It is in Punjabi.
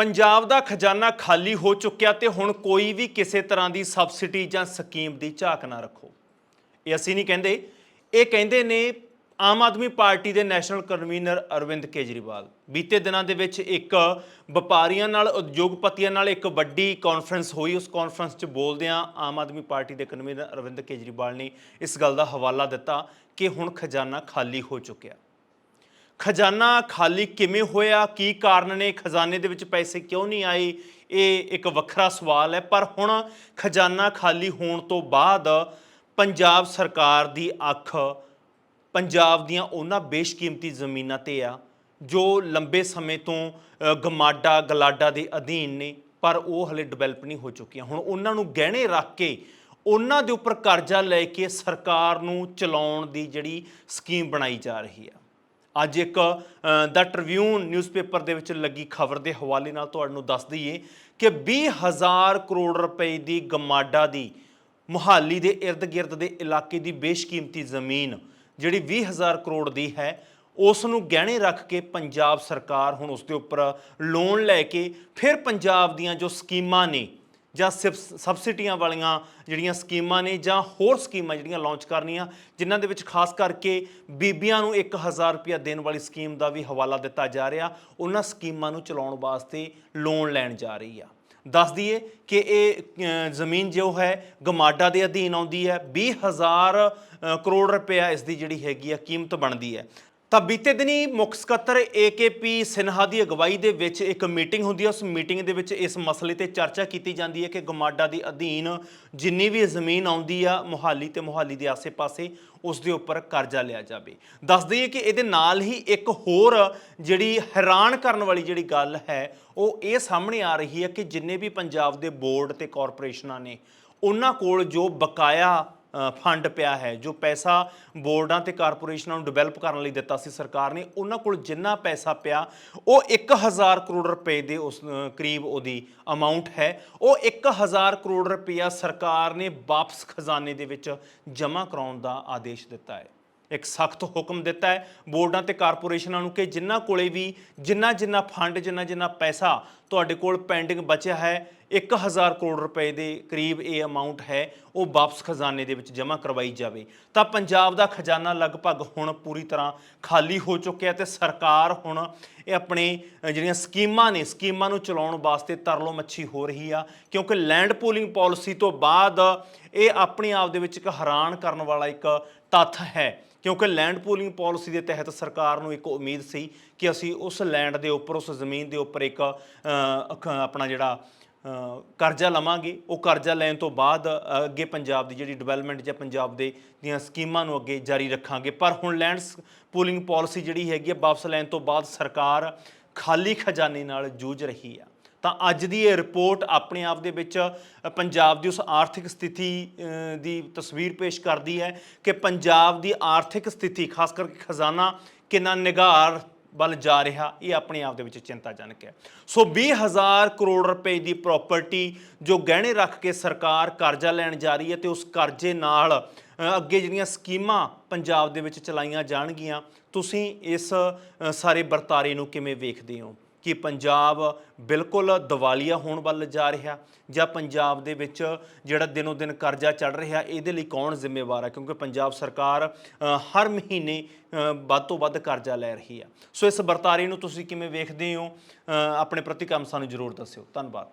ਪੰਜਾਬ ਦਾ ਖਜ਼ਾਨਾ ਖਾਲੀ ਹੋ ਚੁੱਕਿਆ ਤੇ ਹੁਣ ਕੋਈ ਵੀ ਕਿਸੇ ਤਰ੍ਹਾਂ ਦੀ ਸਬਸਿਡੀ ਜਾਂ ਸਕੀਮ ਦੀ ਝਾਕ ਨਾ ਰੱਖੋ। ਇਹ ਅਸੀਂ ਨਹੀਂ ਕਹਿੰਦੇ। ਇਹ ਕਹਿੰਦੇ ਨੇ ਆਮ ਆਦਮੀ ਪਾਰਟੀ ਦੇ ਨੈਸ਼ਨਲ ਕਨਵੀਨਰ ਅਰਵਿੰਦ ਕੇਜਰੀਵਾਲ। ਬੀਤੇ ਦਿਨਾਂ ਦੇ ਵਿੱਚ ਇੱਕ ਵਪਾਰੀਆਂ ਨਾਲ, ਉਦਯੋਗਪਤੀਆਂ ਨਾਲ ਇੱਕ ਵੱਡੀ ਕਾਨਫਰੰਸ ਹੋਈ। ਉਸ ਕਾਨਫਰੰਸ 'ਚ ਬੋਲਦਿਆਂ ਆਮ ਆਦਮੀ ਪਾਰਟੀ ਦੇ ਕਨਵੀਨਰ ਅਰਵਿੰਦ ਕੇਜਰੀਵਾਲ ਨੇ ਇਸ ਗੱਲ ਦਾ ਹਵਾਲਾ ਦਿੱਤਾ ਕਿ ਹੁਣ ਖਜ਼ਾਨਾ ਖਾਲੀ ਹੋ ਚੁੱਕਿਆ। ਖਜ਼ਾਨਾ ਖਾਲੀ ਕਿਵੇਂ ਹੋਇਆ? ਕੀ ਕਾਰਨ ਨੇ? ਖਜ਼ਾਨੇ ਦੇ ਵਿੱਚ ਪੈਸੇ ਕਿਉਂ ਨਹੀਂ ਆਏ? ਇਹ ਇੱਕ ਵੱਖਰਾ ਸਵਾਲ ਹੈ। ਪਰ ਹੁਣ ਖਜ਼ਾਨਾ ਖਾਲੀ ਹੋਣ ਤੋਂ ਬਾਅਦ ਪੰਜਾਬ ਸਰਕਾਰ ਦੀ ਅੱਖ, ਪੰਜਾਬ ਦੀਆਂ ਉਹਨਾਂ ਬੇਸ਼ਕੀਮਤੀ ਜ਼ਮੀਨਾਂ ਤੇ ਆ, ਜੋ ਲੰਬੇ ਸਮੇਂ ਤੋਂ ਗਮਾਡਾ, ਗਲਾਡਾ ਦੇ ਅਧੀਨ ਨੇ, ਪਰ ਉਹ ਹਲੇ ਡਿਵੈਲਪ ਨਹੀਂ ਹੋ ਚੁੱਕੀਆਂ। ਹੁਣ ਉਹਨਾਂ ਨੂੰ ਗਹਿਣੇ ਰੱਖ ਕੇ ਉਹਨਾਂ ਦੇ ਉੱਪਰ ਕਰਜ਼ਾ ਲੈ ਕੇ ਸਰਕਾਰ ਨੂੰ ਚਲਾਉਣ ਦੀ ਜਿਹੜੀ ਸਕੀਮ ਬਣਾਈ ਜਾ ਰਹੀ ਆ। ਅੱਜ ਇੱਕ ਦਾ ਟ੍ਰਿਬਿਊਨ ਨਿਊਜ਼ਪੇਪਰ ਦੇ ਵਿੱਚ ਲੱਗੀ ਖਬਰ ਦੇ ਹਵਾਲੇ ਨਾਲ ਤੁਹਾਨੂੰ ਦੱਸ ਦਈਏ ਕਿ 20000 ਕਰੋੜ ਰੁਪਏ ਦੀ ਗਮਾਡਾ ਦੀ ਮੁਹਾਲੀ ਦੇ ird-gird ਦੇ ਇਲਾਕੇ ਦੀ ਬੇਸ਼ਕੀਮਤੀ ਜ਼ਮੀਨ ਜਿਹੜੀ 20000 ਕਰੋੜ ਦੀ ਹੈ ਉਸ ਨੂੰ ਗਹਿਣੇ ਰੱਖ ਕੇ ਪੰਜਾਬ ਸਰਕਾਰ ਹੁਣ ਉਸ ਦੇ ਉੱਪਰ ਲੋਨ ਲੈ ਕੇ ਫਿਰ ਪੰਜਾਬ ਦੀਆਂ ਜੋ ਸਕੀਮਾਂ ਨੇ ਜਾਂ ਸਿਪ- ਸਬਸਿਡੀਆਂ ਵਾਲੀਆਂ ਜਿਹੜੀਆਂ ਸਕੀਮਾਂ ਨੇ ਜਾਂ ਹੋਰ ਸਕੀਮਾਂ ਜਿਹੜੀਆਂ ਲਾਂਚ ਕਰਨੀਆਂ ਜਿਨ੍ਹਾਂ ਦੇ ਵਿੱਚ ਖਾਸ ਕਰਕੇ ਬੀਬੀਆਂ ਨੂੰ 1000 ਰੁਪਇਆ ਦੇਣ ਵਾਲੀ ਸਕੀਮ ਦਾ ਵੀ ਹਵਾਲਾ ਦਿੱਤਾ ਜਾ ਰਿਹਾ ਉਹਨਾਂ ਸਕੀਮਾਂ ਨੂੰ ਚਲਾਉਣ ਵਾਸਤੇ ਲੋਨ ਲੈਣ ਜਾ ਰਹੀ ਆ। ਦੱਸ ਦਈਏ ਕਿ ਇਹ ਜ਼ਮੀਨ ਜੋ ਹੈ ਗਮਾਡਾ ਦੇ ਅਧੀਨ ਆਉਂਦੀ ਹੈ 20000 ਅ, ਕਰੋੜ ਰੁਪਇਆ ਇਸ ਦੀ ਜਿਹੜੀ ਹੈਗੀ ਆ ਕੀਮਤ ਬਣਦੀ ਹੈ। ਤਾਂ ਬੀਤੇ ਦਿਨੀ ਮੁੱਖ ਸਕੱਤਰ ਏਕੇਪੀ ਸਿਨਹਾ ਦੀ ਅਗਵਾਈ ਦੇ ਵਿੱਚ ਇੱਕ ਮੀਟਿੰਗ ਹੁੰਦੀ ਹੈ। ਉਸ ਮੀਟਿੰਗ ਦੇ ਵਿੱਚ ਇਸ ਮਸਲੇ ਤੇ ਚਰਚਾ ਕੀਤੀ ਜਾਂਦੀ ਹੈ ਕਿ ਗਮਾਡਾ ਦੇ ਅਧੀਨ ਜਿੰਨੀ ਵੀ ਜ਼ਮੀਨ ਆਉਂਦੀ ਆ, ਮੁਹਾਲੀ ਤੇ ਮੁਹਾਲੀ ਦੇ ਆਸੇ-ਪਾਸੇ, ਉਸ ਦੇ ਉੱਪਰ ਕਰਜ਼ਾ ਲਿਆ ਜਾਵੇ। ਦੱਸ ਦਈਏ ਕਿ ਇਹਦੇ ਨਾਲ ਹੀ ਇੱਕ ਹੋਰ ਜਿਹੜੀ ਹੈਰਾਨ ਕਰਨ ਵਾਲੀ ਜਿਹੜੀ ਗੱਲ ਹੈ, ਉਹ ਇਹ ਸਾਹਮਣੇ ਆ ਰਹੀ ਹੈ ਕਿ ਜਿੰਨੇ ਵੀ ਪੰਜਾਬ ਦੇ ਬੋਰਡ ਤੇ ਕਾਰਪੋਰੇਸ਼ਨਾਂ ਨੇ, ਉਹਨਾਂ ਕੋਲ ਜੋ ਬਕਾਇਆ ਫੰਡ ਪਿਆ ਹੈ, ਜੋ ਪੈਸਾ ਬੋਰਡਾਂ ਤੇ ਕਾਰਪੋਰੇਸ਼ਨਾਂ ਨੂੰ ਡਿਵੈਲਪ ਕਰਨ ਲਈ ਦਿੱਤਾ ਸੀ ਸਰਕਾਰ ਨੇ, ਉਹਨਾਂ ਕੋਲ ਜਿੰਨਾ ਪੈਸਾ ਪਿਆ, ਉਹ 1000 ਕਰੋੜ ਰੁਪਏ ਦੇ ਉਸ ਕਰੀਬ ਉਹਦੀ ਅਮਾਉਂਟ ਹੈ। ਉਹ 1000 ਕਰੋੜ ਰੁਪਇਆ ਸਰਕਾਰ ਨੇ ਵਾਪਸ ਖਜ਼ਾਨੇ ਦੇ ਵਿੱਚ ਜਮ੍ਹਾਂ ਕਰਾਉਣ ਦਾ ਆਦੇਸ਼ ਦਿੱਤਾ ਹੈ। ਇੱਕ ਸਖਤ ਹੁਕਮ ਦਿੱਤਾ ਹੈ। ਬੋਰਡਾਂ ਤੇ ਕਾਰਪੋਰੇਸ਼ਨਾਂ ਨੂੰ ਕਿ ਜਿਨ੍ਹਾਂ ਕੋਲੇ ਵੀ ਜਿੰਨਾ ਜਿੰਨਾ ਫੰਡ, ਜਿੰਨਾ ਜਿੰਨਾ ਪੈਸਾ ਤੁਹਾਡੇ ਕੋਲ ਪੈਂਡਿੰਗ ਬਚਿਆ ਹੈ 1000 ਕਰੋੜ ਰੁਪਏ ਦੇ ਕਰੀਬ ਇਹ ਅਮਾਉਂਟ ਹੈ, ਉਹ ਵਾਪਸ ਖਜ਼ਾਨੇ ਦੇ ਵਿੱਚ ਜਮ੍ਹਾਂ ਕਰਵਾਈ ਜਾਵੇ। ਤਾਂ ਪੰਜਾਬ ਦਾ ਖਜ਼ਾਨਾ ਲਗਭਗ ਹੁਣ ਪੂਰੀ ਤਰ੍ਹਾਂ ਖਾਲੀ ਹੋ ਚੁੱਕਿਆ ਤੇ ਸਰਕਾਰ ਹੁਣ ਇਹ ਆਪਣੇ ਜਿਹੜੀਆਂ ਸਕੀਮਾਂ ਨੇ, ਸਕੀਮਾਂ ਨੂੰ ਚਲਾਉਣ ਵਾਸਤੇ ਤਰਲੋ ਮੱਛੀ ਹੋ ਰਹੀ ਆ, ਕਿਉਂਕਿ ਲੈਂਡ ਪੂਲਿੰਗ ਪਾਲਿਸੀ ਤੋਂ ਬਾਅਦ ਇਹ ਆਪਣੇ ਆਪ ਦੇ ਵਿੱਚ ਇੱਕ ਹੈਰਾਨ ਕਰਨ ਵਾਲਾ ਇੱਕ ਤੱਥ ਹੈ। ਕਿਉਂਕਿ ਲੈਂਡ ਪੂਲਿੰਗ ਪਾਲਿਸੀ ਦੇ ਤਹਿਤ ਸਰਕਾਰ ਨੂੰ ਇੱਕ ਉਮੀਦ ਸੀ ਕਿ ਅਸੀਂ ਉਸ ਲੈਂਡ ਦੇ ਉੱਪਰ, ਉਸ ਜ਼ਮੀਨ ਦੇ ਉੱਪਰ ਇੱਕ ਆਪਣਾ ਜਿਹੜਾ ਕਰਜ਼ਾ ਲਵਾਂਗੇ। ਉਹ ਕਰਜ਼ਾ ਲੈਣ ਤੋਂ ਬਾਅਦ ਅੱਗੇ ਪੰਜਾਬ ਦੀ ਜਿਹੜੀ ਡਿਵੈਲਪਮੈਂਟ ਜਾਂ ਪੰਜਾਬ ਦੇ ਦੀਆਂ ਸਕੀਮਾਂ ਨੂੰ ਅੱਗੇ ਜਾਰੀ ਰੱਖਾਂਗੇ। ਪਰ ਹੁਣ ਲੈਂਡ ਪੂਲਿੰਗ ਪਾਲਿਸੀ ਜਿਹੜੀ ਹੈਗੀ ਹੈ ਵਾਪਸ ਲੈਣ ਤੋਂ ਬਾਅਦ ਸਰਕਾਰ ਖਾਲੀ ਖਜ਼ਾਨੇ ਨਾਲ ਜੂਝ ਰਹੀ ਆ। ਤਾਂ ਅੱਜ ਦੀ ਇਹ ਰਿਪੋਰਟ ਆਪਣੇ ਆਪ ਦੇ ਵਿੱਚ ਪੰਜਾਬ ਦੀ ਉਸ ਆਰਥਿਕ ਸਥਿਤੀ ਦੀ ਤਸਵੀਰ ਪੇਸ਼ ਕਰਦੀ ਹੈ ਕਿ ਪੰਜਾਬ ਦੀ ਆਰਥਿਕ ਸਥਿਤੀ, ਖਾਸ ਕਰਕੇ ਖਜ਼ਾਨਾ, ਕਿੰਨਾ ਨਿਗਾਰ ਵੱਲ ਜਾ ਰਿਹਾ, ਇਹ ਆਪਣੇ ਆਪ ਦੇ ਵਿੱਚ ਚਿੰਤਾਜਨਕ ਹੈ। ਸੋ 20000 ਕਰੋੜ ਰੁਪਏ ਦੀ ਪ੍ਰਾਪਰਟੀ ਜੋ ਗਹਿਣੇ ਰੱਖ ਕੇ ਸਰਕਾਰ ਕਰਜ਼ਾ ਲੈਣ ਜਾ ਰਹੀ ਹੈ ਤੇ ਉਸ ਕਰਜ਼ੇ ਨਾਲ ਅੱਗੇ ਜਿਹੜੀਆਂ ਸਕੀਮਾਂ ਪੰਜਾਬ ਦੇ ਵਿੱਚ ਚਲਾਈਆਂ ਜਾਣਗੀਆਂ, ਤੁਸੀਂ ਇਸ ਸਾਰੇ ਵਰਤਾਰੇ ਨੂੰ ਕਿਵੇਂ ਵੇਖਦੇ ਹੋ? ਕਿ ਪੰਜਾਬ ਬਿਲਕੁਲ ਦਿਵਾਲੀਆ ਹੋਣ ਵੱਲ ਜਾ ਰਿਹਾ ਜਾਂ ਪੰਜਾਬ ਦੇ ਵਿੱਚ ਜਿਹੜਾ ਦਿਨੋ ਦਿਨ ਕਰਜ਼ਾ ਚੜ ਰਿਹਾ, ਇਹਦੇ ਲਈ ਕੌਣ ਜ਼ਿੰਮੇਵਾਰ ਹੈ ਕਿਉਂਕਿ ਪੰਜਾਬ ਸਰਕਾਰ ਹਰ ਮਹੀਨੇ ਵੱਧ ਤੋਂ ਵੱਧ ਕਰਜ਼ਾ ਲੈ ਰਹੀ ਹੈ ਸੋ ਇਸ ਵਰਤਾਰੇ ਨੂੰ ਤੁਸੀਂ ਕਿਵੇਂ ਵੇਖਦੇ ਹੋ? ਆਪਣੇ ਪ੍ਰਤੀਕਰਮ ਸਾਨੂੰ ਜ਼ਰੂਰ ਦੱਸਿਓ। ਧੰਨਵਾਦ।